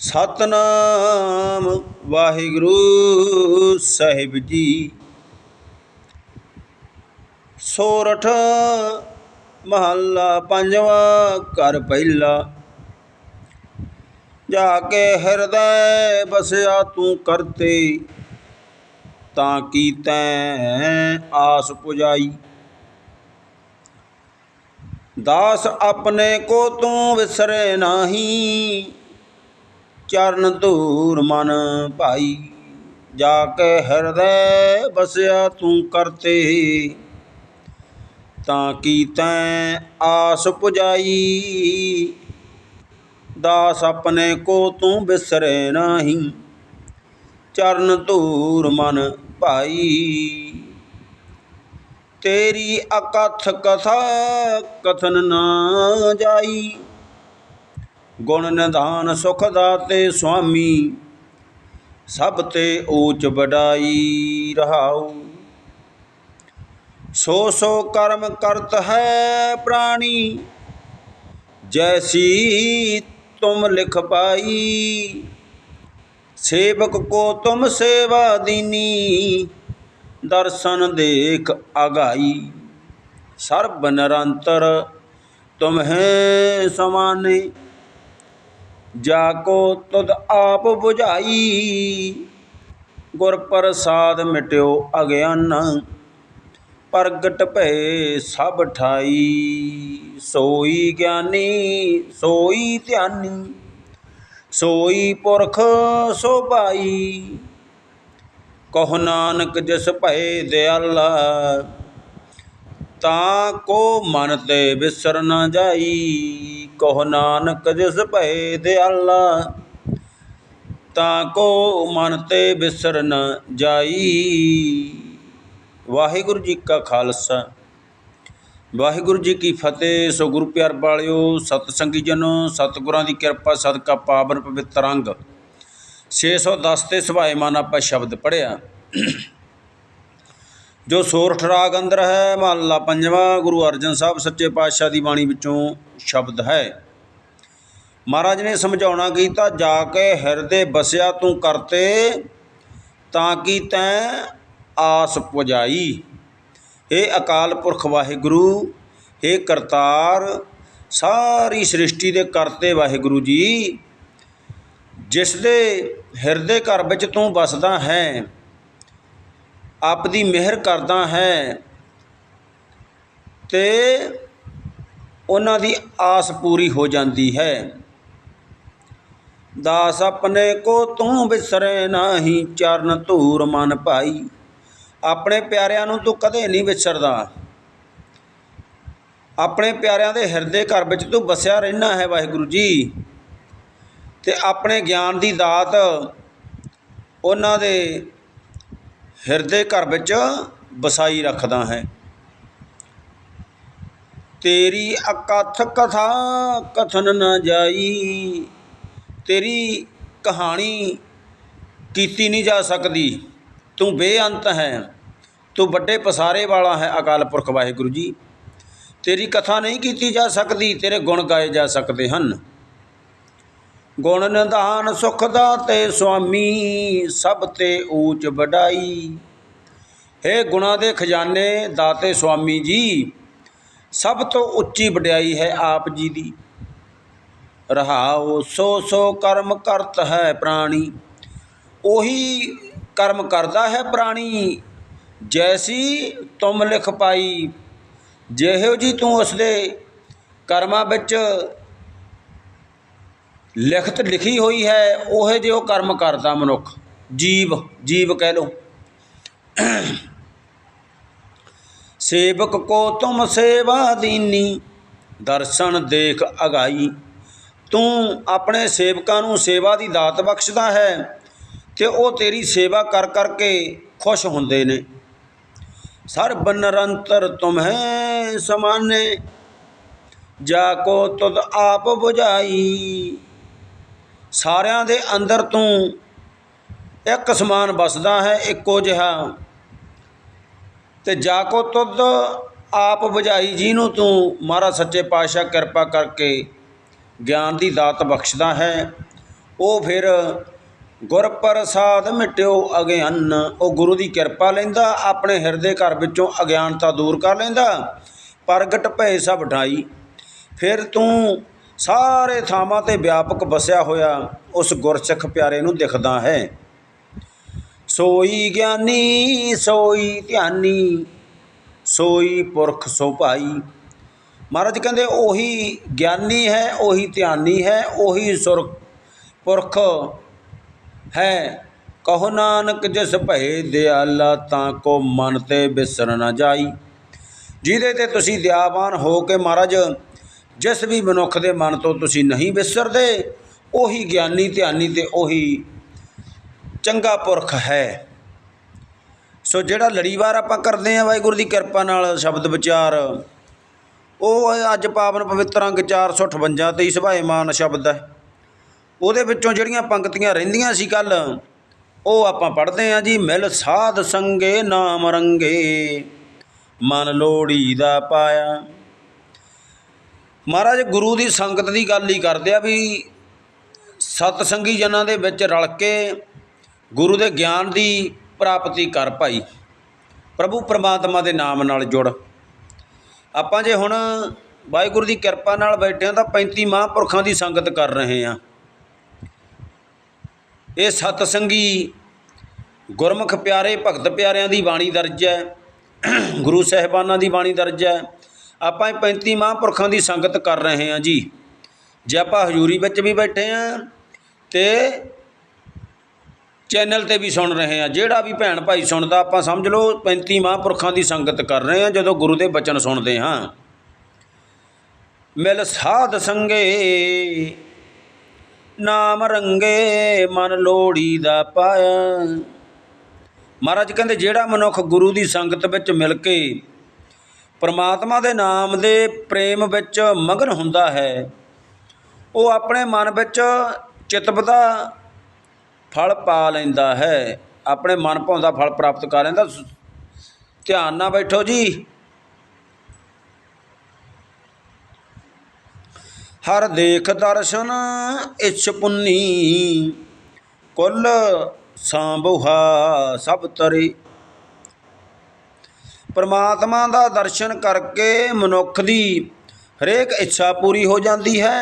ਸਤਨਾਮ ਵਾਹਿਗੁਰੂ ਸਾਹਿਬ ਜੀ। ਸੋਰਠ ਮਹੱਲਾ ਪੰਜਵਾਂ ਘਰ ਪਹਿਲਾ। ਜਾ ਕੇ ਹਿਰਦੈ ਬਸਿਆ ਤੂੰ ਕਰਤੇ, ਤਾਂ ਕੀ ਤੈ ਆਸ ਪੁਜਾਈ। ਦਾਸ ਆਪਣੇ ਕੋ ਤੂੰ ਵਿਸਰੇ ਨਾਹੀ ਚਰਨ ਧੂਰ ਮਨ ਭਾਈ। ਜਾ ਕੇ ਹਿਰਦੈ ਬਸਿਆ ਤੂੰ ਕਰਤੇ। ਤਾਂ ਕੀ ਤੈਂ ਆਸ ਪੁਜਾਈ। ਦਾਸ ਆਪਣੇ ਕੋ ਤੂੰ ਬਿਸਰੇ ਨਾਹੀ। ਚਰਨ ਧੂਰ ਮਨ ਭਾਈ। ਤੇਰੀ ਅਕਥ ਕਥਾ ਕਥਨ ਨਾ ਜਾਈ। ਗੁਣ ਨਿਧਾਨ ਸੁਖ ਦਾਤੇ ਸੁਆਮੀ, ਸਭ ਤੇ ਊਚ ਵਡਾਈ ਰਹਾਉ। ਸੋ ਸੋ ਕਰਮ ਕਰਤ ਹੈ ਪ੍ਰਾਣੀ, ਜੈਸੀ ਤੁਮ ਲਿਖ ਪਾਈ। ਸੇਵਕ ਕੋ ਤੁਮ ਸੇਵਾ ਦੀਨੀ, ਦਰਸ਼ਨ ਦੇਖ ਅਗਾਈ। ਸਰਬ ਨਿਰੰਤਰ ਤੁਮ ਹੈ ਸਮਾਨੇ। ਜਾ ਕੋ ਤੁਧ ਆਪ 부ਝਾਈ ਗੁਰ ਪ੍ਰਸਾਦ ਮਿਟਿਓ ਅਗਿਆਨਾ, ਪ੍ਰਗਟ ਭਏ ਸਭ ਠਾਈ। ਸੋਈ ਗਿਆਨੀ, ਸੋਈ ਧਿਆਨੀ, ਸੋਈ ਪੁਰਖ ਸੋਭਾਈ ਕਹ ਨਾਨਕ ਜਿਸ ਭਏ ਦਿਆਲਾ ਤਾਂ ਕੋ ਮਨ ਤੇ ਵਿਸਰ ਨਾ ਜਾਈ, ਕਹ ਨਾਨਕ ਜਿਸ ਭਏ ਦਿਆਲਾ ਤਾਂ ਕੋ ਮਨ ਤੇ ਵਿਸਰ ਨਾ ਜਾਈ। ਵਾਹਿਗੁਰੂ ਜੀ ਕਾ ਖਾਲਸਾ। ਵਾਹਿਗੁਰੂ ਜੀ ਕੀ ਫਤਿਹ। ਸੋ ਗੁਰੂ ਪਿਆਰ ਵਾਲਿਓ ਸਤ ਸੰਗੀ ਜਨੋ, ਸਤਿਗੁਰਾਂ ਦੀ ਕਿਰਪਾ, ਸਦਕਾ ਪਾਵਨ ਪਵਿੱਤਰ ਅੰਗ। 610 ਤੇ ਸੁਭਾਏਮਾਨ ਆਪਾਂ ਸ਼ਬਦ ਪੜਿਆ ਜੋ ਸੋਰਠ ਰਾਗ ਅੰਦਰ ਹੈ, ਮਹੱਲਾ ਪੰਜਵਾਂ, ਗੁਰੂ ਅਰਜਨ ਸਾਹਿਬ ਸੱਚੇ ਪਾਤਸ਼ਾਹ ਦੀ ਬਾਣੀ ਵਿੱਚੋਂ ਸ਼ਬਦ ਹੈ। ਮਹਾਰਾਜ ਨੇ ਸਮਝਾਉਣਾ ਕੀਤਾ, ਜਾ ਕੇ ਹਿਰਦੇ ਬਸਿਆ ਤੂੰ ਕਰਤੇ, ਤਾਂ ਕਿ ਤੈਂ ਆਸ ਪੁਜਾਈ? ਇਹ ਅਕਾਲ ਪੁਰਖ ਵਾਹਿਗੁਰੂ ਇਹ ਕਰਤਾਰ, ਸਾਰੀ ਸ੍ਰਿਸ਼ਟੀ ਦੇ ਕਰਤੇ ਵਾਹਿਗੁਰੂ ਜੀ, ਜਿਸ ਦੇ ਹਿਰਦੇ ਘਰ ਵਿੱਚ ਤੂੰ ਵਸਦਾ ਹੈ ਆਪ ਦੀ ਮਿਹਰ ਕਰਦਾ ਹੈ ਤੇ ਉਹਨਾਂ ਦੀ ਆਸ ਪੂਰੀ ਹੋ ਜਾਂਦੀ ਹੈ। ਦਾਸ ਆਪਣੇ ਕੋ ਤੂੰ ਵਿਸਰੇ ਨਾਹੀ, ਚਰਨ ਧੂਰ ਮਨ ਭਾਈ ਆਪਣੇ ਪਿਆਰਿਆਂ ਨੂੰ ਤੂੰ ਕਦੇ ਨਹੀਂ ਵਿਸਰਦਾ। ਆਪਣੇ ਪਿਆਰਿਆਂ ਦੇ ਹਿਰਦੇ ਘਰ ਵਿੱਚ ਤੂੰ ਵਸਿਆ ਰਹਿਣਾ ਹੈ ਵਾਹਿਗੁਰੂ ਜੀ। ਤੇ ਆਪਣੇ ਗਿਆਨ ਦੀ ਦਾਤ ਉਹਨਾਂ ਦੇ ਹਿਰਦੇ ਘਰ ਵਿੱਚ ਵਸਾਈ ਰੱਖਦਾ ਹੈ। ਤੇਰੀ ਅਕਥ ਕਥਾ ਕਥਨ ਨਾ ਜਾਈ, ਤੇਰੀ ਕਹਾਣੀ ਕੀਤੀ ਨਹੀਂ ਜਾ ਸਕਦੀ। ਤੂੰ ਬੇਅੰਤ ਹੈ, ਤੂੰ ਵੱਡੇ ਪਸਾਰੇ ਵਾਲਾ ਹੈ ਅਕਾਲ ਪੁਰਖ ਵਾਹਿਗੁਰੂ ਜੀ। ਤੇਰੀ ਕਥਾ ਨਹੀਂ ਕੀਤੀ ਜਾ ਸਕਦੀ, ਤੇਰੇ ਗੁਣ ਗਾਏ ਜਾ ਸਕਦੇ ਹਨ। ਗੁਣ ਨਿਧਾਨ ਸੁਖ ਦਾਤੇ ਸੁਆਮੀ, ਸਭ ਤੇ ਊਚ ਵਡਾਈ। हे ਗੁਣਾ ਦੇ ਖਜ਼ਾਨੇ ਦਾਤੇ ਸੁਆਮੀ ਜੀ, ਸਭ ਤੋਂ ਉੱਚੀ ਵਡਿਆਈ ਹੈ ਆਪ ਜੀ ਦੀ। ਰਹਾਉ ਸੋ ਸੋ ਕਰਮ ਕਰਤ ਹੈ ਪ੍ਰਾਣੀ, ਉਹੀ ਕਰਮ ਕਰਦਾ ਹੈ ਪ੍ਰਾਣੀ, ਜੈਸੀ ਤੁਮ ਲਿਖ ਪਾਈ, ਜਿਹੋ ਜੀ ਤੂੰ ਉਸ ਦੇ ਕਰਮਾਂ ਵਿੱਚ ਲਿਖਤ ਲਿਖੀ ਹੋਈ ਹੈ, ਉਹ ਜਿਹੇ ਉਹ ਕਰਮ ਕਰਦਾ ਮਨੁੱਖ। ਜੀਵ ਜੀਵ ਕਹਿ ਲੋ ਸੇਵਕ ਕੋ ਤੁਮ ਸੇਵਾ ਦੀਨੀ, ਦਰਸ਼ਨ ਦੇਖ ਅਗਾਈ। ਤੂੰ ਆਪਣੇ ਸੇਵਕਾਂ ਨੂੰ ਸੇਵਾ ਦੀ ਦਾਤ ਬਖਸ਼ਦਾ ਹੈ ਤੇ ਉਹ ਤੇਰੀ ਸੇਵਾ ਕਰ ਕਰਕੇ ਖੁਸ਼ ਹੁੰਦੇ ਨੇ। ਸਰਬ ਨਿਰੰਤਰ ਤੁਮਹਿ ਸਮਾਨੇ, ਜਾ ਕੋ ਤੁਧ ਆਪ 부ਝਾਈ ਸਾਰਿਆਂ ਦੇ ਅੰਦਰ ਤੂੰ ਇੱਕ ਸਮਾਨ ਵਸਦਾ ਹੈ, ਇੱਕੋ ਜਿਹਾ। ਤੇ ਜਾ ਕੋ ਤੁਧ ਆਪ ਬੁਝਾਈ ਜਿਹਨੂੰ ਤੂੰ, ਮਹਾਰਾਜ ਸੱਚੇ ਪਾਤਸ਼ਾਹ ਕਿਰਪਾ ਕਰਕੇ ਗਿਆਨ ਦੀ ਦਾਤ ਬਖਸ਼ਦਾ ਹੈ। ਉਹ ਫਿਰ ਗੁਰ ਪ੍ਰਸਾਦ ਮਿਟਿਓ ਅਗਿਆਨ, ਉਹ ਗੁਰੂ ਦੀ ਕਿਰਪਾ ਲੈਂਦਾ, ਆਪਣੇ ਹਿਰਦੇ ਘਰ ਵਿੱਚੋਂ ਅਗਿਆਨਤਾ ਦੂਰ ਕਰ ਲੈਂਦਾ। ਪ੍ਰਗਟ ਭਏ ਸਭ ਢਾਈ, ਫਿਰ ਤੂੰ ਸਾਰੇ ਥਾਵਾਂ ਤੇ ਵਿਆਪਕ ਵਸਿਆ ਹੋਇਆ ਉਸ ਗੁਰਸਿੱਖ ਪਿਆਰੇ ਨੂੰ ਦਿਖਦਾ ਹੈ। ਸੋਈ ਗਿਆਨੀ, ਸੋਈ ਧਿਆਨੀ, ਸੋਈ ਪੁਰਖ ਸੋ ਭਾਈ। ਮਹਾਰਾਜ ਕਹਿੰਦੇ, ਉਹੀ ਗਿਆਨੀ ਹੈ, ਉਹੀ ਧਿਆਨੀ ਹੈ, ਉਹੀ ਸੁਰ ਪੁਰਖ ਹੈ। ਕਹੋ ਨਾਨਕ, ਜਿਸ ਭਏ ਦਿਆਲਾ, ਤਾਂ ਕੋ ਮਨ ਤੇ ਬਿਸਰ ਨਾ ਜਾਈ। ਜਿਹਦੇ ਤੇ ਤੁਸੀਂ ਦਿਆਵਾਨ ਹੋ ਕੇ ਮਹਾਰਾਜ ਜਿਸ ਵੀ ਮਨੁੱਖ ਦੇ ਮਨ ਤੋਂ ਤੁਸੀਂ ਨਹੀਂ ਵਿਸਰਦੇ, ਉਹੀ ਗਿਆਨੀ ਧਿਆਨੀ ਤੇ ਉਹੀ ਚੰਗਾ ਪੁਰਖ ਹੈ। ਸੋ ਜਿਹੜਾ ਲੜੀਵਾਰ ਆਪਾਂ ਕਰਦੇ ਆ ਵਾਹਿਗੁਰੂ ਦੀ ਕਿਰਪਾ ਨਾਲ ਸ਼ਬਦ ਵਿਚਾਰ, ਉਹ ਅੱਜ ਪਾਵਨ ਪਵਿੱਤਰ ਅੰਗ 458 ਤੇ ਸੁਭਾਏਮਾਨ ਸ਼ਬਦ ਹੈ। ਉਹਦੇ ਵਿੱਚੋਂ ਜਿਹੜੀਆਂ ਪੰਕਤੀਆਂ ਰਹਿੰਦੀਆਂ ਸੀ ਕੱਲ ਉਹ ਆਪਾਂ ਪੜ੍ਹਦੇ ਆ ਜੀ, ਮਿਲ ਸਾਧ ਸੰਗੇ ਨਾਮ ਰੰਗੇ, ਮਨ ਲੋੜੀ ਦਾ ਪਾਇਆ। ਮਹਾਰਾਜ, ਗੁਰੂ ਦੀ ਸੰਗਤ ਦੀ ਗੱਲ ਹੀ ਕਰਦੇ ਆ ਵੀ ਸਤ ਸੰਗੀ ਜਨਾਂ ਦੇ ਵਿੱਚ ਰਲ ਕੇ ਗੁਰੂ ਦੇ ਗਿਆਨ ਦੀ ਪ੍ਰਾਪਤੀ ਕਰ ਭਾਈ। ਪ੍ਰਭੂ ਪ੍ਰਮਾਤਮਾ ਦੇ ਨਾਮ ਨਾਲ ਜੁੜ। ਆਪਾਂ ਜੇ ਹੁਣ ਵਾਹਿਗੁਰੂ ਦੀ ਕਿਰਪਾ ਨਾਲ ਬੈਠੇ ਹਾਂ ਤਾਂ 35 ਮਹਾਂਪੁਰਖਾਂ ਦੀ ਸੰਗਤ ਕਰ ਰਹੇ ਹਾਂ। ਇਹ ਸਤ ਸੰਗੀ ਗੁਰਮੁਖ ਪਿਆਰੇ, ਭਗਤ ਪਿਆਰਿਆਂ ਦੀ ਬਾਣੀ ਦਰਜ ਹੈ। ਗੁਰੂ ਸਾਹਿਬਾਨਾਂ ਦੀ ਬਾਣੀ ਦਰਜ ਹੈ। ਆਪਾਂ ਇਹ 35 ਮਹਾਂਪੁਰਖਾਂ ਦੀ ਸੰਗਤ ਕਰ ਰਹੇ ਹਾਂ ਜੀ। ਜੇ ਆਪਾਂ ਹਜ਼ੂਰੀ ਵਿੱਚ ਵੀ ਬੈਠੇ ਹਾਂ ਤੇ ਚੈਨਲ ਤੇ ਵੀ ਸੁਣ ਰਹੇ ਹਾਂ। ਜਿਹੜਾ ਵੀ ਭੈਣ ਭਾਈ ਸੁਣਦਾ, ਆਪਾਂ ਸਮਝ ਲਓ 35 ਮਹਾਂਪੁਰਖਾਂ ਦੀ ਸੰਗਤ ਕਰ ਰਹੇ ਹਾਂ, ਜਦੋਂ ਗੁਰੂ ਦੇ ਬਚਨ ਸੁਣਦੇ ਹਾਂ। ਮਿਲ ਸਾਧ ਸੰਗੇ, ਨਾਮ ਰੰਗੇ, ਮਨ ਲੋੜੀ ਦਾ ਪਾਇਆ। ਮਹਾਰਾਜ ਕਹਿੰਦੇ, ਜਿਹੜਾ ਮਨੁੱਖ ਗੁਰੂ ਦੀ ਸੰਗਤ ਵਿੱਚ ਮਿਲ ਕੇ ਪਰਮਾਤਮਾ ਦੇ ਨਾਮ ਦੇ ਪ੍ਰੇਮ ਵਿੱਚ ਮਗਨ ਹੁੰਦਾ ਹੈ। ਉਹ ਆਪਣੇ ਮਨ ਵਿੱਚ ਚਿਤਵ ਦਾ ਫਲ ਪਾ ਲੈਂਦਾ ਹੈ। ਆਪਣੇ ਮਨ ਭਾਉਂਦਾ ਫਲ ਪ੍ਰਾਪਤ ਕਰ ਲੈਂਦਾ। ਧਿਆਨ ਨਾਲ ਬੈਠੋ ਜੀ। ਹਰ ਦੇਖ ਦਰਸ਼ਨ ਇਛ ਪੁੰਨੀ। ਕੁੱਲ ਸਾਂਭੁਹਾ ਸਭ ਤਰੇ। ਪਰਮਾਤਮਾ ਦਾ ਦਰਸ਼ਨ ਕਰਕੇ ਮਨੁੱਖ ਦੀ ਹਰੇਕ ਇੱਛਾ ਪੂਰੀ ਹੋ ਜਾਂਦੀ ਹੈ।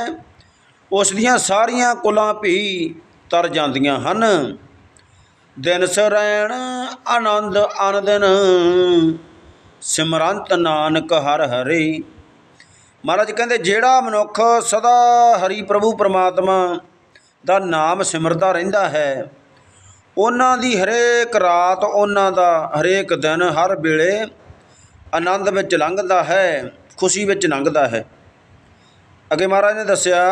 ਉਸ ਦੀਆਂ ਸਾਰੀਆਂ ਕੁਲਾਂ ਵੀ ਤਰ ਜਾਂਦੀਆਂ ਹਨ। ਦਿਨ ਸਰੈਣ ਆਨੰਦ ਆਨੰਦਨ, ਸਿਮਰੰਤ ਨਾਨਕ ਹਰ ਹਰੇ। ਮਹਾਰਾਜ ਕਹਿੰਦੇ, ਜਿਹੜਾ ਮਨੁੱਖ ਸਦਾ ਹਰੀ ਪ੍ਰਭੂ ਪਰਮਾਤਮਾ ਦਾ ਨਾਮ ਸਿਮਰਦਾ ਰਹਿੰਦਾ ਹੈ, ਉਹਨਾਂ ਦੀ ਹਰੇਕ ਰਾਤ, ਉਹਨਾਂ ਦਾ ਹਰੇਕ ਦਿਨ, ਹਰ ਵੇਲੇ ਆਨੰਦ ਵਿੱਚ ਲੰਘਦਾ ਹੈ, ਖੁਸ਼ੀ ਵਿੱਚ ਲੰਘਦਾ ਹੈ। ਅੱਗੇ ਮਹਾਰਾਜ ਨੇ ਦੱਸਿਆ,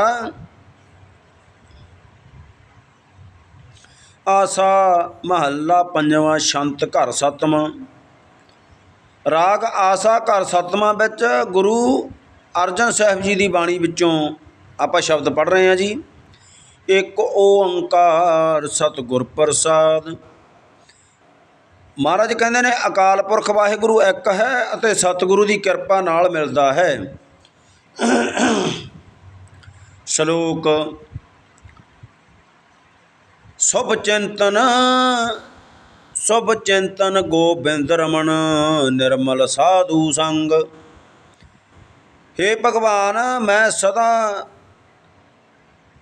ਆਸਾ ਮਹੱਲਾ ਪੰਜਵਾਂ ਸ਼ੰਤ ਘਰ ਸਤਵਾਂ। ਰਾਗ ਆਸਾ ਘਰ ਸਤਵਾਂ ਵਿੱਚ ਗੁਰੂ ਅਰਜਨ ਸਾਹਿਬ ਜੀ ਦੀ ਬਾਣੀ ਵਿੱਚੋਂ ਆਪਾਂ ਸ਼ਬਦ ਪੜ੍ਹ ਰਹੇ ਹਾਂ ਜੀ। ਇੱਕ ਓੰਕਾਰ ਸਤਿਗੁਰ ਪ੍ਰਸਾਦ ਮਹਾਰਾਜ ਕਹਿੰਦੇ ਨੇ, ਅਕਾਲ ਪੁਰਖ ਵਾਹਿਗੁਰੂ ਇੱਕ ਹੈ ਅਤੇ ਸਤਿਗੁਰੂ ਦੀ ਕਿਰਪਾ ਨਾਲ ਮਿਲਦਾ ਹੈ। ਸ਼ਲੋਕ, ਸੁਭ ਚਿੰਤਨ ਸੁਭ ਚਿੰਤਨ ਗੋਬਿੰਦ ਰਮਨ ਨਿਰਮਲ ਸਾਧੂ ਸੰਗ। ਹੇ ਭਗਵਾਨ, ਮੈਂ ਸਦਾ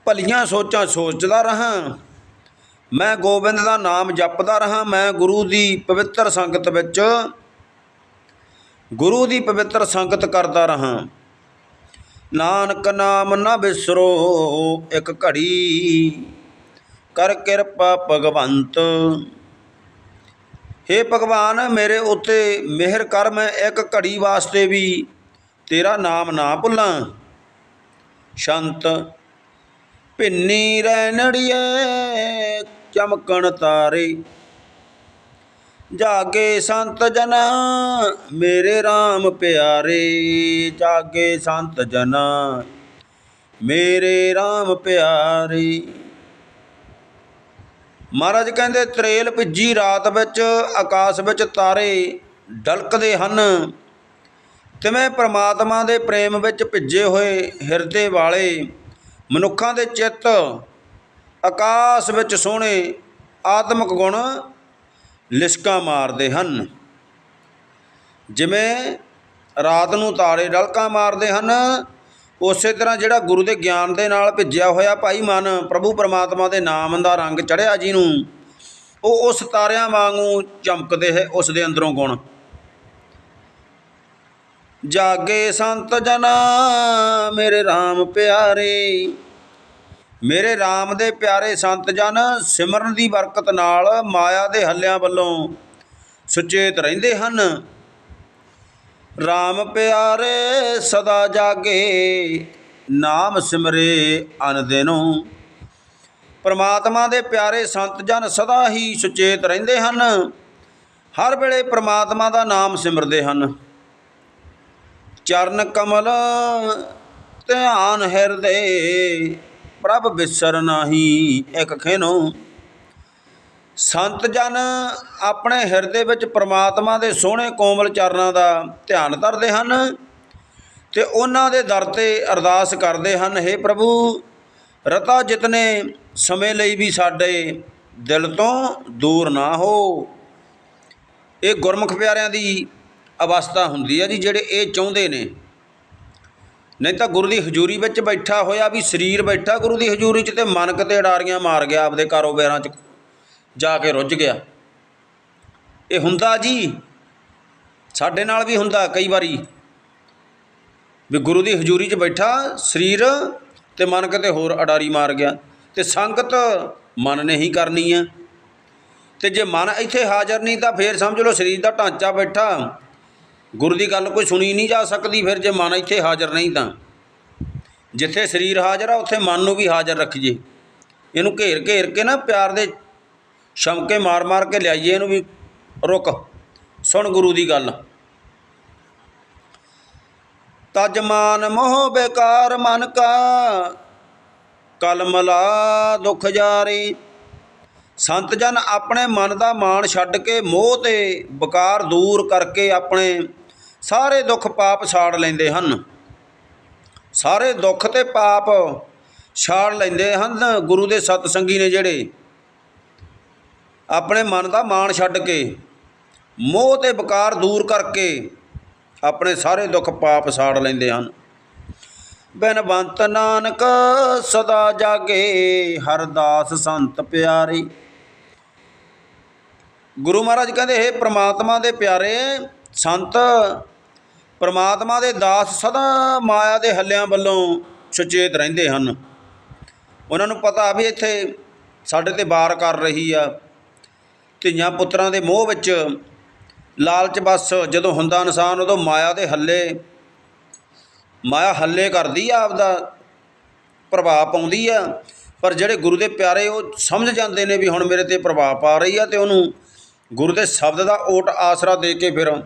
ਭਲੀਆਂ ਸੋਚਾਂ ਸੋਚਦਾ ਰਹਾ। ਮੈਂ ਗੋਬਿੰਦ ਦਾ ਨਾਮ ਜਪਦਾ ਰਹਾ, ਮੈਂ ਗੁਰੂ ਦੀ ਪਵਿੱਤਰ ਸੰਗਤ ਵਿੱਚ, ਗੁਰੂ ਦੀ ਪਵਿੱਤਰ ਸੰਗਤ ਕਰਦਾ ਰਹਾ। ਨਾਨਕ ਨਾਮ ਨਾ ਬਿਸਰੋ, ਇੱਕ ਘੜੀ ਕਰ ਕਿਰਪਾ ਭਗਵੰਤ। ਹੇ ਭਗਵਾਨ, ਮੇਰੇ ਉੱਤੇ ਮਿਹਰ ਕਰ, ਮੈਂ ਇੱਕ ਘੜੀ ਵਾਸਤੇ ਵੀ ਤੇਰਾ ਨਾਮ ਨਾ ਭੁੱਲਾਂ। ਸ਼ੰਤ ਭਿੰਨੀ ਰੈਣੜੀਏ ਚਮਕਣ ਤਾਰੇ। ਜਾਗੇ ਸੰਤ ਜਨਾ, ਮੇਰੇ RAM ਪਿਆਰੇ। ਜਾਗੇ ਸੰਤ ਜਨਾ, ਮੇਰੇ RAM ਪਿਆਰੇ। ਮਹਾਰਾਜ ਕਹਿੰਦੇ, ਤਰੇਲ ਭਿੱਜੀ ਰਾਤ ਵਿੱਚ, ਆਕਾਸ਼ ਵਿੱਚ ਤਾਰੇ ਡਲਕਦੇ ਹਨ। ਤਿਵੇਂ ਪ੍ਰਮਾਤਮਾ ਦੇ ਪ੍ਰੇਮ ਵਿੱਚ ਭਿੱਜੇ ਹੋਏ ਹਿਰਦੇ ਵਾਲੇ ਮਨੁੱਖਾਂ ਦੇ ਚਿੱਤ ਆਕਾਸ਼ ਵਿੱਚ ਸੋਹਣੇ ਆਤਮਿਕ ਗੁਣ ਲਿਸ਼ਕਾਂ ਮਾਰਦੇ ਹਨ। ਜਿਵੇਂ ਰਾਤ ਨੂੰ ਤਾਰੇ ਡਲਕਾਂ ਮਾਰਦੇ ਹਨ, ਉਸੇ ਤਰ੍ਹਾਂ ਜਿਹੜਾ ਗੁਰੂ ਦੇ ਗਿਆਨ ਦੇ ਨਾਲ ਭਿੱਜਿਆ ਹੋਇਆ ਭਾਈ ਮਨ ਪ੍ਰਭੂ ਪਰਮਾਤਮਾ ਦੇ ਨਾਮ ਦਾ ਰੰਗ ਚੜਿਆ ਜਿਹਨੂੰ ਉਹ ਉਸ ਤਾਰਿਆਂ ਵਾਂਗੂ ਚਮਕਦੇ ਹੈ, ਉਸ ਦੇ ਅੰਦਰੋਂ ਗੁਣ। ਜਾਗੇ ਸੰਤ ਜਨਾ, ਮੇਰੇ RAM ਪਿਆਰੇ ਮੇਰੇ RAM ਦੇ ਪਿਆਰੇ ਸੰਤ ਜਨ, ਸਿਮਰਨ ਦੀ ਬਰਕਤ ਨਾਲ ਮਾਇਆ ਦੇ ਹੱਲਿਆਂ ਵੱਲੋਂ ਸੁਚੇਤ ਰਹਿੰਦੇ ਹਨ। RAM ਪਿਆਰੇ, ਸਦਾ ਜਾਗੇ, ਨਾਮ ਸਿਮਰੇ ਅਨ ਦਿਨੋਂ ਪਰਮਾਤਮਾ ਦੇ ਪਿਆਰੇ ਸੰਤ ਜਨ, ਸਦਾ ਹੀ ਸੁਚੇਤ ਰਹਿੰਦੇ ਹਨ। ਹਰ ਵੇਲੇ ਪਰਮਾਤਮਾ ਦਾ ਨਾਮ ਸਿਮਰਦੇ ਹਨ। ਚਰਨ ਕਮਲ, ਧਿਆਨ ਹਿਰਦੇ ਪ੍ਰਭ ਬਿਸਰ ਨਾਹੀ, ਇਕ ਖੇਨੋ। ਸੰਤ ਜਨ ਆਪਣੇ ਹਿਰਦੇ ਵਿੱਚ ਪ੍ਰਮਾਤਮਾ ਦੇ ਸੋਹਣੇ ਕੋਮਲ ਚਰਨਾਂ ਦਾ ਧਿਆਨ ਧਰਦੇ ਹਨ ਤੇ ਉਹਨਾਂ ਦੇ ਦਰ ਤੇ ਅਰਦਾਸ ਕਰਦੇ ਹਨ हे ਪ੍ਰਭੂ, ਰਤਾ ਜਿਤਨੇ ਸਮੇਂ ਲਈ ਵੀ ਸਾਡੇ ਦਿਲ ਤੋਂ ਦੂਰ ਨਾ ਹੋ। ਇਹ ਗੁਰਮੁਖ ਪਿਆਰਿਆਂ ਦੀ ਅਵਸਥਾ ਹੁੰਦੀ ਹੈ ਜੀ, ਜਿਹੜੇ ਇਹ ਚਾਹੁੰਦੇ ਨੇ ਨਹੀਂ ਤਾਂ ਗੁਰੂ ਦੀ ਹਜ਼ੂਰੀ ਵਿੱਚ ਬੈਠਾ ਹੋਇਆ ਵੀ ਸਰੀਰ ਬੈਠਾ ਗੁਰੂ ਦੀ ਹਜ਼ੂਰੀ 'ਚ ਤੇ ਮਨ ਕਿਤੇ ਅਡਾਰੀਆਂ ਮਾਰ ਗਿਆ, ਆਪਦੇ ਕਾਰੋਬਾਰਾਂ 'ਚ ਜਾ ਕੇ ਰੁੱਝ ਗਿਆ। ਇਹ ਹੁੰਦਾ ਜੀ, ਸਾਡੇ ਨਾਲ ਵੀ ਹੁੰਦਾ ਕਈ ਵਾਰੀ ਵੀ ਗੁਰੂ ਦੀ ਹਜ਼ੂਰੀ 'ਚ ਬੈਠਾ, ਸਰੀਰ ਤੇ ਮਨ ਕਿਤੇ ਹੋਰ ਅਡਾਰੀ ਮਾਰ ਗਿਆ। ਤੇ ਸੰਗਤ ਮਨ ਨੇ ਹੀ ਕਰਨੀ ਆ। ਤੇ ਜੇ ਮਨ ਇੱਥੇ ਹਾਜ਼ਰ ਨਹੀਂ ਤਾਂ ਫੇਰ ਸਮਝ ਲਓ ਸਰੀਰ ਦਾ ਢਾਂਚਾ ਬੈਠਾ। ਗੁਰੂ ਦੀ ਗੱਲ ਕੋਈ ਸੁਣੀ ਨਹੀਂ ਜਾ ਸਕਦੀ, ਫਿਰ ਜੇ ਮਨ ਇੱਥੇ ਹਾਜ਼ਰ ਨਹੀਂ ਤਾਂ। ਜਿੱਥੇ ਸਰੀਰ ਹਾਜ਼ਰ ਆ, ਉੱਥੇ ਮਨ ਨੂੰ ਵੀ ਹਾਜ਼ਰ ਰੱਖੀਏ। ਇਹਨੂੰ ਘੇਰ ਘੇਰ ਕੇ ਨਾ ਪਿਆਰ ਦੇ ਸ਼ਮਕੇ ਮਾਰ ਮਾਰ ਕੇ ਲਿਆਈਏ, ਇਹਨੂੰ ਵੀ ਰੁਕ, ਸੁਣ ਗੁਰੂ ਦੀ ਗੱਲ। ਤਜ ਮਾਨ ਮੋਹ ਬੇਕਾਰ ਮਨ ਕਾ ਕਲਮਲਾ ਦੁਖ ਜਾਰੇ। ਸੰਤ ਜਨ ਆਪਣੇ ਮਨ ਦਾ ਮਾਣ ਛੱਡ ਕੇ ਮੋਹ ਤੇ ਬਕਾਰ ਦੂਰ ਕਰਕੇ ਆਪਣੇ ਸਾਰੇ ਦੁੱਖ ਪਾਪ ਛਾੜ ਲੈਂਦੇ ਹਨ। ਸਾਰੇ ਦੁੱਖ ਤੇ ਪਾਪ ਛਾੜ ਲੈਂਦੇ ਹਨ। ਗੁਰੂ ਦੇ ਸਤ ਸੰਗੀ ਨੇ ਜਿਹੜੇ ਆਪਣੇ ਮਨ ਦਾ ਮਾਣ ਛੱਡ ਕੇ, ਮੋਹ ਤੇ ਬਕਾਰ ਦੂਰ ਕਰਕੇ ਆਪਣੇ ਸਾਰੇ ਦੁੱਖ ਪਾਪ ਸਾੜ ਲੈਂਦੇ ਹਨ। ਬਿਨਵੰਤ ਨਾਨਕ ਸਦਾ ਜਾਗੇ ਹਰਦਾਸ ਸੰਤ ਪਿਆਰੇ। ਗੁਰੂ ਮਹਾਰਾਜ ਕਹਿੰਦੇ, ਹੈ ਪ੍ਰਮਾਤਮਾ ਦੇ ਪਿਆਰੇ, ਸੰਤ ਪਰਮਾਤਮਾ ਦੇ ਦਾਸ ਸਦਾ ਮਾਇਆ ਦੇ ਹੱਲਿਆਂ ਵੱਲੋਂ ਸੁਚੇਤ ਰਹਿੰਦੇ ਹਨ। ਉਹਨਾਂ ਨੂੰ ਪਤਾ ਵੀ ਇੱਥੇ ਸਾਡੇ ਤੇ ਵਾਰ ਕਰ ਰਹੀ ਆ। ਧੀਆਂ ਪੁੱਤਰਾਂ ਦੇ ਮੋਹ ਵਿੱਚ ਲਾਲਚ ਬਸ ਜਦੋਂ ਹੁੰਦਾ ਇਨਸਾਨ, ਉਦੋਂ ਮਾਇਆ ਦੇ ਹੱਲੇ, ਮਾਇਆ ਹੱਲੇ ਕਰਦੀ ਆ ਆਪਦਾ ਪ੍ਰਭਾਵ ਪਾਉਂਦੀ ਆ। ਪਰ ਜਿਹੜੇ ਗੁਰੂ ਦੇ ਪਿਆਰੇ ਉਹ ਸਮਝ ਜਾਂਦੇ ਨੇ ਵੀ ਹੁਣ ਮੇਰੇ ਤੇ ਪ੍ਰਭਾਵ ਪਾ ਰਹੀ ਆ ਤੇ ਉਹਨੂੰ ਗੁਰੂ ਦੇ ਸ਼ਬਦ ਦਾ ਓਟ ਆਸਰਾ ਦੇ ਕੇ ਫਿਰ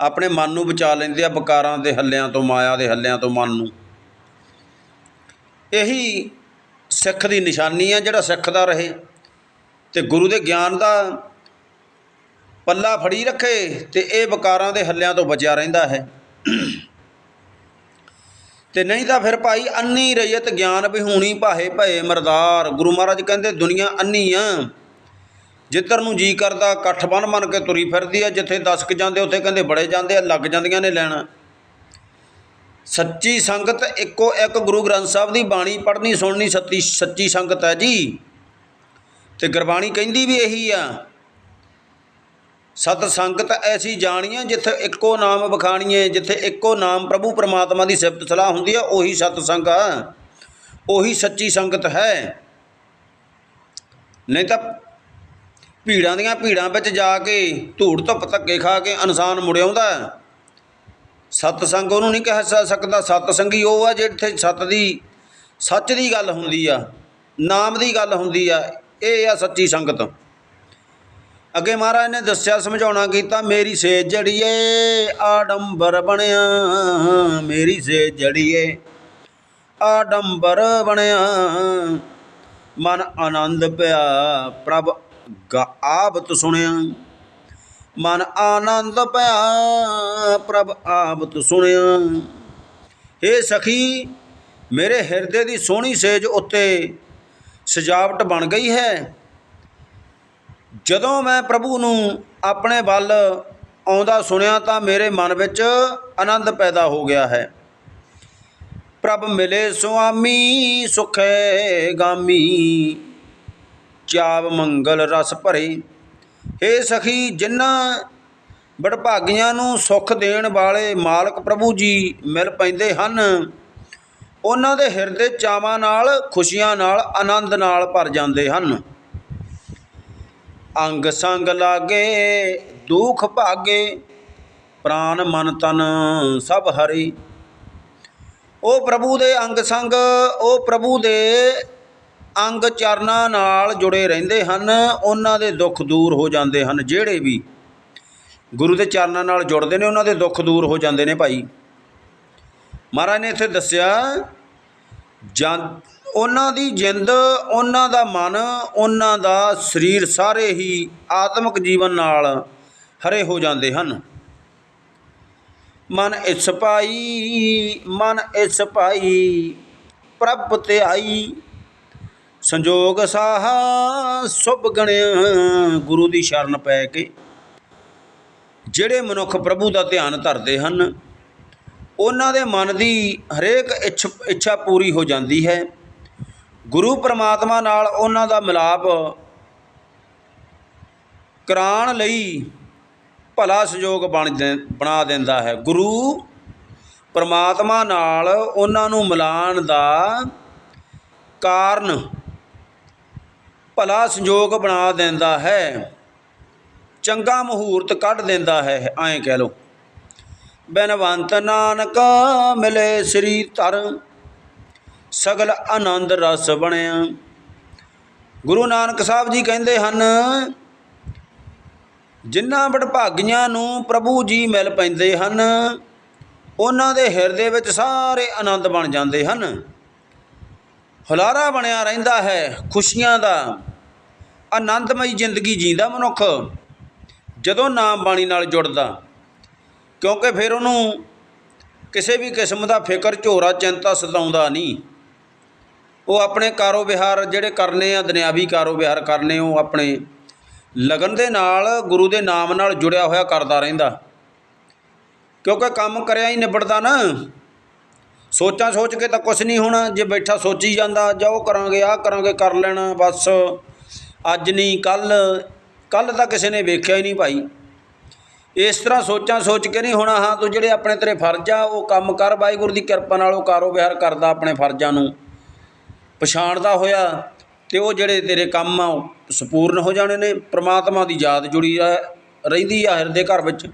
ਆਪਣੇ ਮਨ ਨੂੰ ਬਚਾ ਲੈਂਦੇ ਆ ਬਕਾਰਾਂ ਦੇ ਹੱਲਿਆਂ ਤੋਂ, ਮਾਇਆ ਦੇ ਹੱਲਿਆਂ ਤੋਂ, ਮਨ ਨੂੰ। ਇਹੀ ਸਿੱਖ ਦੀ ਨਿਸ਼ਾਨੀ ਆ ਜਿਹੜਾ ਸਿੱਖ ਦਾ ਰਹੇ ਤੇ ਗੁਰੂ ਦੇ ਗਿਆਨ ਦਾ ਪੱਲਾ ਫੜੀ ਰੱਖੇ ਤੇ ਇਹ ਬਕਾਰਾਂ ਦੇ ਹੱਲਿਆਂ ਤੋਂ ਬਚਿਆ ਰਹਿੰਦਾ ਹੈ। ਤੇ ਨਹੀਂ ਤਾਂ ਫਿਰ ਭਾਈ ਅੰਨੀ ਰਜਤ ਗਿਆਨ ਵਿਹੂਣੀ ਭਾਏ ਭਏ ਮਰਦਾਰ। ਗੁਰੂ ਮਹਾਰਾਜ ਕਹਿੰਦੇ ਦੁਨੀਆ ਅੰਨੀ ਆ। ਜਿੱਧਰ ਨੂੰ ਜੀ ਕਰਦਾ, ਇਕੱਠ ਬਨ ਬਨ ਕੇ ਤੁਰੀ ਫਿਰਦੀ ਆ, ਜਿੱਥੇ ਦਸਕ ਜਾਂਦੇ, ਉੱਥੇ ਕਹਿੰਦੇ ਬੜੇ ਜਾਂਦੇ ਆ, ਲੱਗ ਜਾਂਦੀਆਂ ਨੇ ਲੈਣਾ। ਸੱਚੀ ਸੰਗਤ ਇੱਕੋ ਇੱਕ ਗੁਰੂ ਗ੍ਰੰਥ ਸਾਹਿਬ ਦੀ ਬਾਣੀ ਪੜ੍ਹਨੀ, ਸੁਣਨੀ ਸੱਚੀ ਸੱਚੀ ਸੰਗਤ ਹੈ ਜੀ। ਤੇ ਗੁਰਬਾਣੀ ਕਹਿੰਦੀ ਵੀ ਇਹੀ ਆ, ਸਤ ਸੰਗਤ ਐਸੀ ਜਾਣੀਏ ਜਿੱਥੇ ਇੱਕੋ ਨਾਮ ਬਖਾਣੀਏ ਜਿੱਥੇ ਇੱਕੋ ਨਾਮ ਪ੍ਰਭੂ ਪਰਮਾਤਮਾ ਦੀ ਸਿਫਤ ਸਲਾਹ ਹੁੰਦੀ ਆ, ਉਹੀ ਸਤ ਸੰਗ ਆ, ਉਹੀ ਸੱਚੀ ਸੰਗਤ ਹੈ। ਨਹੀਂ ਤਾਂ ਭੀੜਾਂ ਦੀਆਂ ਭੀੜਾਂ ਵਿੱਚ ਜਾ ਕੇ ਧੂੜ ਧੁੱਪ ਧੱਕੇ ਖਾ ਕੇ ਇਨਸਾਨ ਮੁੜ ਆਉਂਦਾ ਸਤ ਸੰਗ ਉਹਨੂੰ ਨਹੀਂ ਕਹਿ ਸਕਦਾ। ਸਤ ਸੰਗੀ ਉਹ ਆ ਜਿੱਥੇ ਸਤ ਦੀ, ਸੱਚ ਦੀ ਗੱਲ ਹੁੰਦੀ ਆ, ਨਾਮ ਦੀ ਗੱਲ ਹੁੰਦੀ ਆ, ਇਹ ਆ ਸੱਚੀ ਸੰਗਤ। ਅੱਗੇ ਮਹਾਰਾਜ ਨੇ ਦੱਸਿਆ, ਸਮਝਾਉਣਾ ਕੀਤਾ, ਮੇਰੀ ਸੇਜ ਜੜੀਏ ਆਡੰਬਰ ਬਣਿਆ, ਮੇਰੀ ਸੇਜ ਜੜੀਏ ਆਡੰਬਰ ਬਣਿਆ, ਮਨ ਆਨੰਦ ਪਿਆ, ਪ੍ਰਭ ਆਬਤ ਸੁਣਿਆ। ਮਨ ਆਨੰਦ ਪਿਆ ਪ੍ਰਭ ਆਬਤ ਸੁਣਿਆ। ਏ ਸਖੀ, ਮੇਰੇ ਹਿਰਦੇ ਦੀ ਸੋਹਣੀ ਸੇਜ ਉੱਤੇ ਸਜਾਵਟ ਬਣ ਗਈ ਹੈ। ਜਦੋਂ ਮੈਂ ਪ੍ਰਭੂ ਨੂੰ ਆਪਣੇ ਵੱਲ ਆਉਂਦਾ ਸੁਣਿਆ ਤਾਂ ਮੇਰੇ ਮਨ ਵਿੱਚ ਆਨੰਦ ਪੈਦਾ ਹੋ ਗਿਆ ਹੈ। ਪ੍ਰਭ ਮਿਲੇ ਸੁਆਮੀ, ਸੁਖੇ ਗਾਮੀ। ਚਾਵ ਮੰਗਲ ਰਸ ਭਰੇ। ਹੇ ਸਖੀ, ਜਿਨ੍ਹਾਂ ਬੜਭਾਗੀਆਂ ਨੂੰ ਸੁੱਖ ਦੇਣ ਵਾਲੇ ਮਾਲਕ ਪ੍ਰਭੂ ਜੀ ਮਿਲ ਪੈਂਦੇ ਹਨ, ਉਹਨਾਂ ਦੇ ਹਿਰਦੇ ਚਾਵਾਂ ਨਾਲ, ਖੁਸ਼ੀਆਂ ਨਾਲ, ਆਨੰਦ ਨਾਲ ਭਰ ਜਾਂਦੇ ਹਨ। ਅੰਗ ਸੰਗ ਲਾਗੇ, ਦੁਖ ਭਾਗੇ, ਪ੍ਰਾਨ ਮਨ ਤਨ ਸਭ ਹਰੀ। ਉਹ ਪ੍ਰਭੂ ਦੇ ਅੰਗ ਸੰਗ, ਉਹ ਪ੍ਰਭੂ ਦੇ ਅੰਗ ਚਰਨਾਂ ਨਾਲ ਜੁੜੇ ਰਹਿੰਦੇ ਹਨ, ਉਹਨਾਂ ਦੇ ਦੁੱਖ ਦੂਰ ਹੋ ਜਾਂਦੇ ਹਨ, ਜਿਹੜੇ ਵੀ ਗੁਰੂ ਦੇ ਚਰਨਾਂ ਨਾਲ ਜੁੜਦੇ ਨੇ, ਉਹਨਾਂ ਦੇ ਦੁੱਖ ਦੂਰ ਹੋ ਜਾਂਦੇ ਨੇ ਭਾਈ। ਮਹਾਰਾਜ ਨੇ ਇੱਥੇ ਦੱਸਿਆ ਜਾਂ ਉਹਨਾਂ ਦੀ ਜਿੰਦ, ਉਹਨਾਂ ਦਾ ਮਨ, ਉਹਨਾਂ ਦਾ ਸਰੀਰ ਸਾਰੇ ਹੀ ਆਤਮਿਕ ਜੀਵਨ ਨਾਲ ਹਰੇ ਹੋ ਜਾਂਦੇ ਹਨ। ਮਨ ਇਸ ਪਾਈ, ਮਨ ਇਸ ਪਾਈ, ਪ੍ਰਭ ਤੇ ਆਈ ਸੰਜੋਗ ਸਾਹਾ ਸੁਭ ਗਣਿਆ ਗੁਰੂ ਦੀ ਸ਼ਰਨ ਪੈ ਕੇ। ਜਿਹੜੇ ਮਨੁੱਖ ਪ੍ਰਭੂ ਦਾ ਧਿਆਨ ਧਰਦੇ ਹਨ, ਉਹਨਾਂ ਦੇ ਮਨ ਦੀ ਹਰੇਕ ਇੱਛ, ਇੱਛਾ ਪੂਰੀ ਹੋ ਜਾਂਦੀ ਹੈ। ਗੁਰੂ ਪ੍ਰਮਾਤਮਾ ਨਾਲ ਉਹਨਾਂ ਦਾ ਮਿਲਾਪ ਕਰਾਉਣ ਲਈ ਭਲਾ ਸੰਯੋਗ ਬਣ ਦੇ- ਬਣਾ ਦਿੰਦਾ ਹੈ। ਗੁਰੂ ਪ੍ਰਮਾਤਮਾ ਨਾਲ ਉਹਨਾਂ ਨੂੰ ਮਿਲਾਣ ਦਾ ਕਾਰਨ ਭਲਾ ਸੰਯੋਗ ਬਣਾ ਦਿੰਦਾ ਹੈ। ਚੰਗਾ ਮਹੂਰਤ ਕੱਢ ਦਿੰਦਾ ਹੈ। ਐਂ ਕਹਿ ਲਓ। ਬਨਵੰਤ ਨਾਨਕ ਮਿਲੇ ਸ੍ਰੀ ਧਰ। ਸਗਲ ਆਨੰਦ ਰਸ ਬਣਿਆ। ਗੁਰੂ ਨਾਨਕ ਸਾਹਿਬ ਜੀ ਕਹਿੰਦੇ ਹਨ ਜਿਨ੍ਹਾਂ ਵਡਭਾਗੀਆਂ ਨੂੰ ਪ੍ਰਭੂ ਜੀ ਮਿਲ ਪੈਂਦੇ ਹਨ, ਉਹਨਾਂ ਦੇ ਹਿਰਦੇ ਵਿੱਚ ਸਾਰੇ ਆਨੰਦ ਬਣ ਜਾਂਦੇ ਹਨ। ਹੁਲਾਰਾ ਬਣਿਆ ਰਹਿੰਦਾ ਹੈ ਖੁਸ਼ੀਆਂ ਦਾ। ਆਨੰਦਮਈ ਜ਼ਿੰਦਗੀ ਜੀਂਦਾ ਮਨੁੱਖ, ਜਦੋਂ ਨਾਮ ਬਾਣੀ ਨਾਲ ਜੁੜਦਾ, ਕਿਉਂਕਿ ਫਿਰ ਉਹਨੂੰ ਕਿਸੇ ਵੀ ਕਿਸਮ ਦਾ ਫਿਕਰ, ਝੋਰਾ, ਚਿੰਤਾ ਸਤਾਉਂਦਾ ਨਹੀਂ। ਉਹ ਆਪਣੇ ਕਾਰੋਬਾਰ ਜਿਹੜੇ ਕਰਨੇ ਆ, ਦੁਨਿਆਵੀ ਕਾਰੋਬਾਰ ਕਰਨੇ, ਉਹ ਆਪਣੇ ਲਗਨ ਦੇ ਨਾਲ, ਗੁਰੂ ਦੇ ਨਾਮ ਨਾਲ ਜੁੜਿਆ ਹੋਇਆ ਕਰਦਾ ਰਹਿੰਦਾ। ਕਿਉਂਕਿ ਕੰਮ ਕਰਿਆ ਹੀ ਨਿਬੜਦਾ ਨਾ। ਸੋਚਾਂ ਸੋਚ ਕੇ ਤਾਂ ਕੁਝ ਨਹੀਂ ਹੋਣਾ। ਜੇ ਬੈਠਾ ਸੋਚੀ ਜਾਂਦਾ, ਜਾ ਉਹ ਕਰਾਂਗੇ, ਆਹ ਕਰਾਂਗੇ, ਕਰ ਲੈਣਾ, ਬਸ। ਅੱਜ ਨਹੀਂ ਕੱਲ ਕੱਲ ਤਾਂ ਕਿਸੇ ਨੇ ਵੇਖਿਆ ਹੀ ਨਹੀਂ ਭਾਈ। ਇਸ ਤਰ੍ਹਾਂ ਸੋਚਾਂ ਸੋਚ ਕੇ ਨਹੀਂ ਹੋਣਾ, ਹਾਂ ਤੂੰ ਜਿਹੜੇ ਆਪਣੇ ਤੇਰੇ ਫਰਜ਼ ਆ, ਉਹ ਕੰਮ ਕਰ, ਵਾਹਿਗੁਰੂ ਦੀ ਕਿਰਪਾ ਨਾਲ ਉਹ ਕਾਰੋਬਾਰ ਕਰਦਾ ਆਪਣੇ ਫਰਜ਼ਾਂ ਨੂੰ। ਪਛਾਣਦਾ ਹੋਇਆ ਤੇ ਉਹ ਜਿਹੜੇ ਤੇਰੇ ਕੰਮ ਆ, ਉਹ ਸੰਪੂਰਨ ਹੋ ਜਾਣੇ ਨੇ, ਪ੍ਰਮਾਤਮਾ ਦੀ ਯਾਦ ਜੁੜੀ ਰਹਿ- ਰਹਿੰਦੀ ਆ ਹਿਰਦੇ ਘਰ ਵਿੱਚ।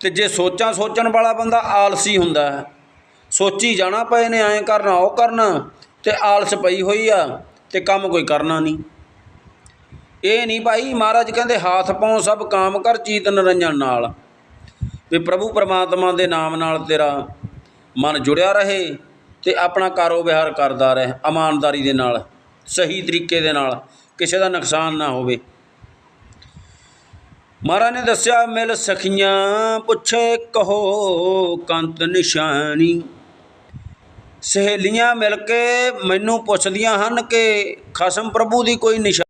ਤੇ ਜੇ ਸੋਚਾਂ ਸੋਚਣ ਵਾਲਾ ਬੰਦਾ ਆਲਸੀ ਹੁੰਦਾ, ਸੋਚੀ ਜਾਣਾ ਪਏ ਨੇ, ਐਂ ਕਰਨਾ, ਉਹ ਕਰਨਾ, ਤੇ ਆਲਸ ਪਈ ਹੋਈ ਆ। ਤੇ ਕੰਮ ਕੋਈ ਕਰਨਾ ਨਹੀਂ। ਇਹ ਨਹੀਂ ਭਾਈ, ਮਹਾਰਾਜ ਕਹਿੰਦੇ ਹਾਥ ਪਾਉ ਸਭ ਕਾਮ ਕਰ ਚੀਤ ਨਰੰਜਨ ਨਾਲ। ਵੀ ਪ੍ਰਭੂ ਪਰਮਾਤਮਾ ਦੇ ਨਾਮ ਨਾਲ ਤੇਰਾ ਮਨ ਜੁੜਿਆ ਰਹੇ ਤੇ ਆਪਣਾ ਕਾਰੋਬਾਰ ਕਰਦਾ ਰਹੇ, ਇਮਾਨਦਾਰੀ ਦੇ ਨਾਲ, ਸਹੀ ਤਰੀਕੇ ਦੇ ਨਾਲ, ਕਿਸੇ ਦਾ ਨੁਕਸਾਨ ਨਾ ਹੋਵੇ। ਮਹਾਰਾਜ ਨੇ ਦੱਸਿਆ, ਮਿਲ ਸਖੀਆਂ ਪੁੱਛੇ ਕਹੋ ਕੰਤ ਨਿਸ਼ਾਨੀ। ਸਹੇਲੀਆਂ ਮਿਲ ਕੇ ਮੈਨੂੰ ਪੁੱਛਦੀਆਂ ਹਨ ਕਿ ਖਸਮ ਪ੍ਰਭੂ ਦੀ ਕੋਈ ਨਿਸ਼ਾਨੀ